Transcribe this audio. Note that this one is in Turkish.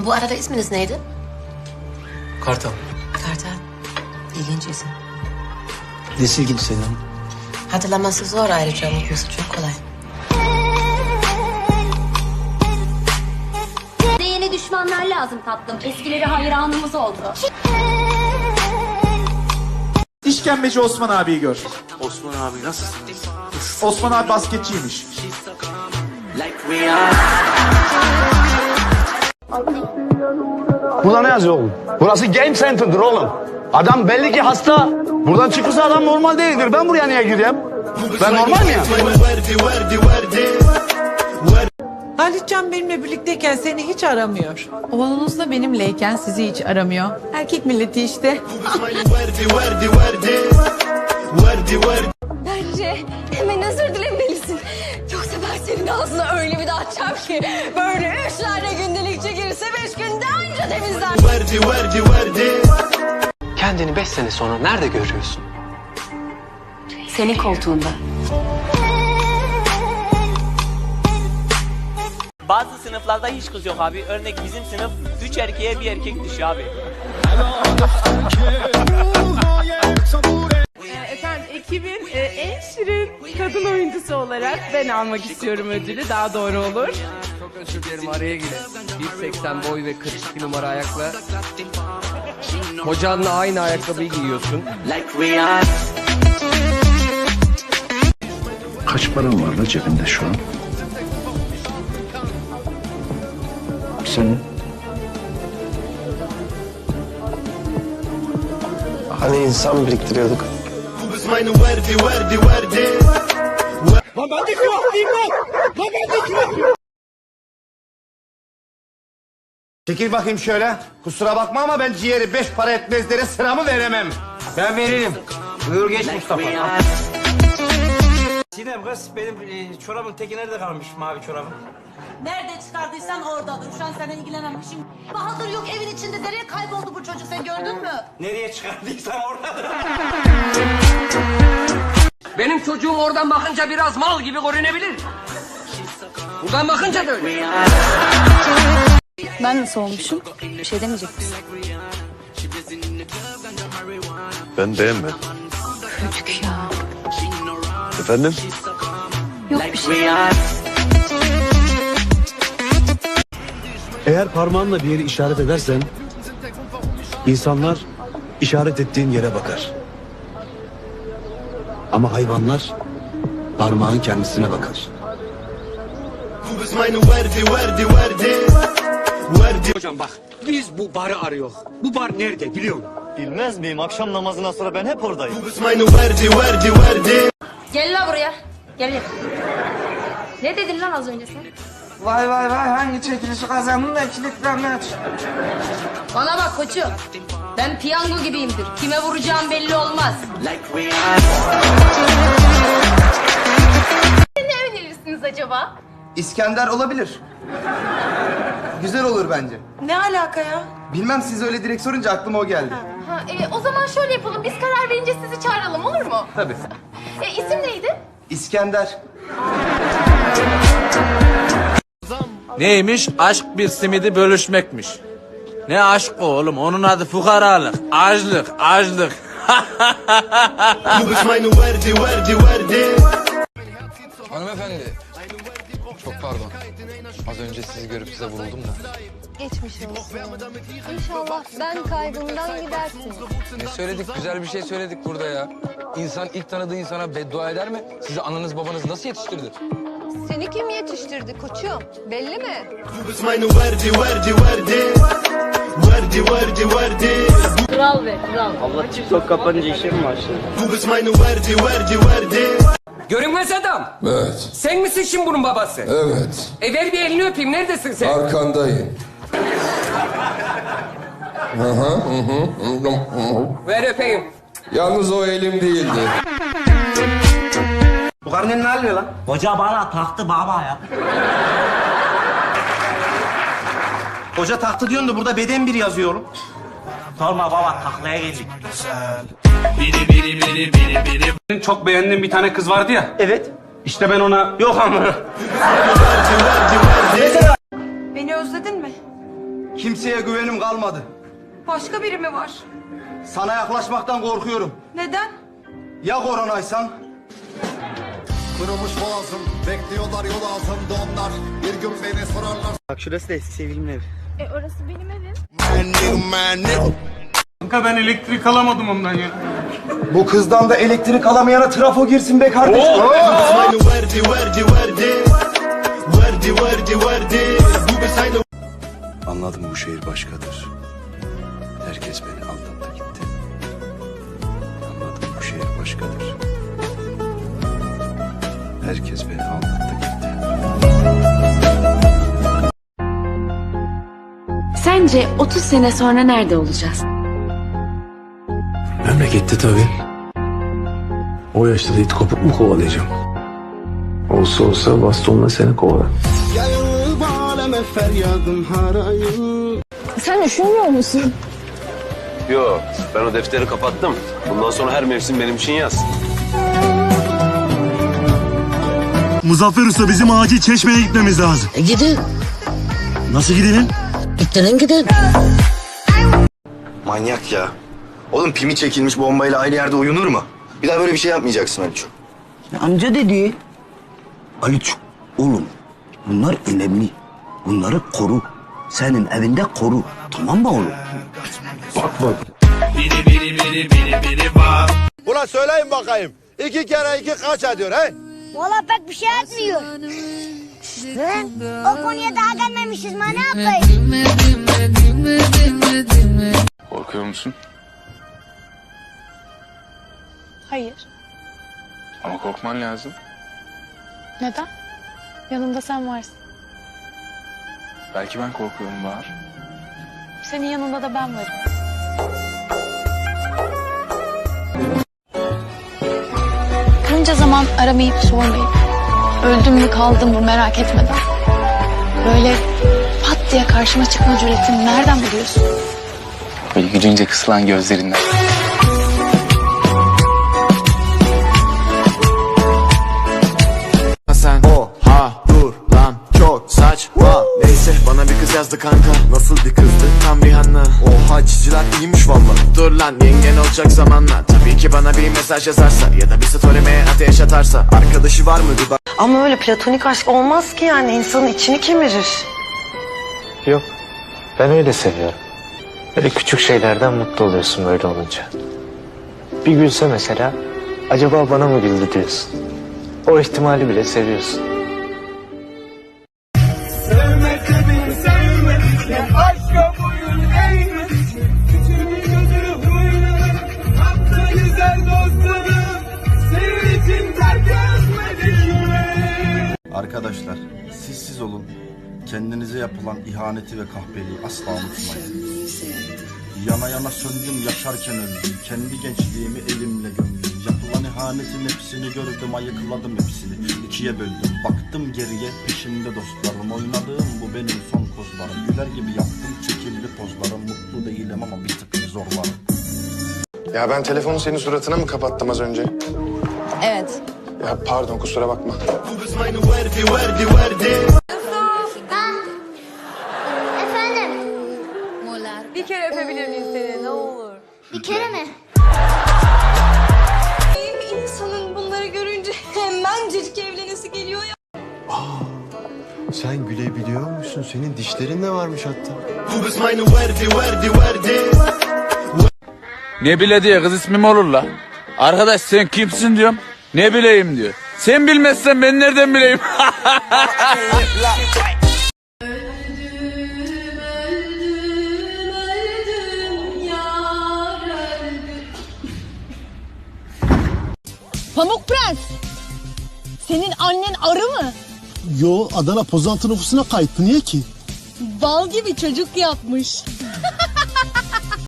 Bu arada isminiz neydi? Kartal. Kartal. İlginç isim. Nesi ilginç senin? Hatırlaması zor ayrıca unutması çok kolay. Bize yeni düşmanlar lazım tatlım. Eskileri hayranımız oldu. İşkembeci Osman abiyi gör. Osman abi nasılsınız? Osman abi basketçiymiş. Burada ne yazıyor oğlum? Burası game center'dır oğlum. Adam belli ki hasta. Buradan çıkırsa adam normal değildir. Ben buraya niye gireyim? Ben normal miyim? Halitcan benimle birlikteyken seni hiç aramıyor. Oğlunuz da benimleyken sizi hiç aramıyor. Erkek milleti işte. Bence hemen özür dilemelisin. Ben senin ağzına öyle bir daha açacağım ki. Böyle üç tane gündelik çekilirse beş günde anca temizler. Kendini beş sene sonra nerede görüyorsun? Senin koltuğunda. Bazı sınıflarda hiç kız yok abi. Örnek bizim sınıf 3 erkeğe bir erkek düşüyor abi. Efendim ekibin e, en şirin kadın oyuncusu olarak ben almak istiyorum ödülü. Daha doğru olur. Çok özür dilerim araya girdim. 1.80 boy ve 42 numara ayakla. Hocanla aynı ayakkabıyı giyiyorsun. Kaç param var da cebinde şu an? Senin? Hani insan biriktiriyorduk. Çekil bakayım şöyle. Kusura bakma ama ben ciğeri beş para etmezlere sıramı veremem. Ben veririm. Buyur geç Mustafa. Sinem kız benim çorabın teki nerede kalmış mavi çorabın? Nerede çıkardıysan oradadır. Şu an seninle ilgilenememişim. Bahadır yok evin içinde. Nereye kayboldu bu çocuk sen gördün mü? Nereye çıkardıysam oradadır. Benim çocuğum oradan bakınca biraz mal gibi görünebilir. Buradan bakınca da öyle. Ben nasıl olmuşum? Bir şey demeyecek misin? Ben beğenmedim. Kötük ya. Efendim? Yok bir şey. Eğer parmağınla bir yeri işaret edersen insanlar işaret ettiğin yere bakar. Ama hayvanlar parmağın kendisine bakar. Hocam bak biz bu barı arıyoruz. Bu bar nerede biliyor musun? Bilmez miyim? Akşam namazından sonra ben hep oradayım. Gel la buraya. Gel. Ne dedin lan az önce sen? Vay vay vay hangi çekilişi kazandın da kilitlenme aç. Bana bak koçum. Ben piyango gibiyimdir. Kime vuracağım belli olmaz. Ne önerirsiniz acaba? İskender olabilir. Güzel olur bence. Ne alaka ya? Bilmem siz öyle direkt sorunca aklıma o geldi. Ha, e, o zaman şöyle yapalım. Biz karar verince sizi çağıralım olur mu? Tabii. E, isim neydi? İskender. Neymiş? Aşk bir simidi bölüşmekmiş. Ne aşk o oğlum? Onun adı fukaralık, açlık, açlık. Hanımefendi. Çok pardon. Az önce sizi görüp size vuruldum da. Geçmiş olsun. İnşallah ben kaybımdan gidersiniz. Ne söyledik? Güzel bir şey söyledik burada ya. İnsan ilk tanıdığı insana beddua eder mi? Sizi ananız babanız nasıl yetiştirdi? Kim yetiştirdi koçum? Belli mi? Kral ve kral. Allah TikTok kapanınca işe mi başladı? Görünmez adam. Evet, Sen misin şimdi bunun babası? evet. E ver bir elini öpeyim. Neredesin sen? Arkandayım. Hı hı, hı hı, hı hı. Ver öpeyim. Yalnız o elim değildi. Bu karının ne halini lan? Hoca bana taktı baba ya. Hoca taktı diyorsun da burada beden bir yazıyorum. Sorma baba taklaya geldik. Çok beğendiğim bir tane kız vardı ya. Evet. İşte ben ona... Yok ama. Beni özledin mi? Kimseye güvenim kalmadı. Başka biri mi var? Sana yaklaşmaktan korkuyorum. Neden? Ya koronaysan? Kırılmış boğazım, bekliyorlar yol altında onlar. Bir gün beni sorarlar. Bak şurası da eski sevgilimin evi. E orası benim evim. Kanka ben elektrik alamadım ondan ya. Bu kızdan da elektrik alamayana trafo girsin be kardeşim. Anladım bu şehir başkadır. Herkes beni aldattı gitti. Anladım bu şehir başkadır. Herkes beni aldattı gitti. Sence 30 sene sonra nerede olacağız? Memlekette tabii. O yaşta da it kopuk mu kovalayacağım? Olsa olsa bastonla seni kovalar. Sen üşümüyor musun? Yok ben o defteri kapattım. Bundan sonra her mevsim benim için yaz. Muzaffer Usta bizim acil çeşmeye gitmemiz lazım. Gidin. Nasıl gidelim? İttirin gidin. Manyak ya. Oğlum pimi çekilmiş bombayla aynı yerde uyunur mu? Bir daha böyle bir şey yapmayacaksın Aliço. Amca dedi. Aliço, oğlum bunlar önemli. Bunları koru. Senin evinde koru. Tamam mı oğlum? Bak bak. Ulan söyleyin bakayım. İki kere iki kaç ediyor he? Valla pek bir şey etmiyor. Lan o konuya daha gelmemişiz ma ne yapayım? Korkuyor musun? Hayır. Ama korkman lazım. Neden? Yanımda sen varsın. Belki ben korkuyorum Bahar. Senin yanında da ben varım. Bunca zaman aramayıp sormayıp, öldüm mü kaldım mı merak etmeden. Böyle pat diye karşıma çıkma cüretini nereden buluyorsun? Böyle gülünce kısılan gözlerinden. Sen oha dur lan çok saçma Neyse bana bir kız yazdı kanka Nasıl bir kızdı tam Çiziler iyiymiş valla Dur lan yengen olacak zamanla Tabii ki bana bir mesaj yazarsa Ya da bir story'me ateş atarsa Arkadaşı var mı bir bak Ama öyle platonik aşk olmaz ki yani insanın içini kemirir. Yok ben öyle seviyorum. Böyle küçük şeylerden mutlu oluyorsun böyle olunca. Bir gülse mesela acaba bana mı güldü diyorsun. O ihtimali bile seviyorsun. Siz siz olun. Kendinize yapılan ihaneti ve kahpeliği asla unutmayın. Yana yana söndüm yaşarken öldüm. Kendi gençliğimi elimle gömdüm. Yapılan ihanetin hepsini gördüm ayıkladım hepsini. İkiye böldüm baktım geriye peşimde dostlarım. Oynadığım bu benim son kozlarım. Güler gibi yaptım çekildi pozlarım. Mutlu değilim ama bir tık zorlarım. Ya ben telefonu senin suratına mı kapattım az önce? Evet. Ya pardon kusura bakma. Efendim? Bir kere öpebilir miyim seni ne olur? Bir kere mi? İnsanın bunları görünce hemencecik evlenesi geliyor ya. Sen gülebiliyor musun? Senin dişlerin de varmış hatta. Ne bile diye kız ismim olur la. Arkadaş sen kimsin diyorum. Ne bileyim diyor. Sen bilmezsen ben nereden bileyim? Pamuk Prens. Senin annen arı mı? Yo Adana Pozantı nüfusuna kayıttı niye ki? Bal gibi çocuk yapmış.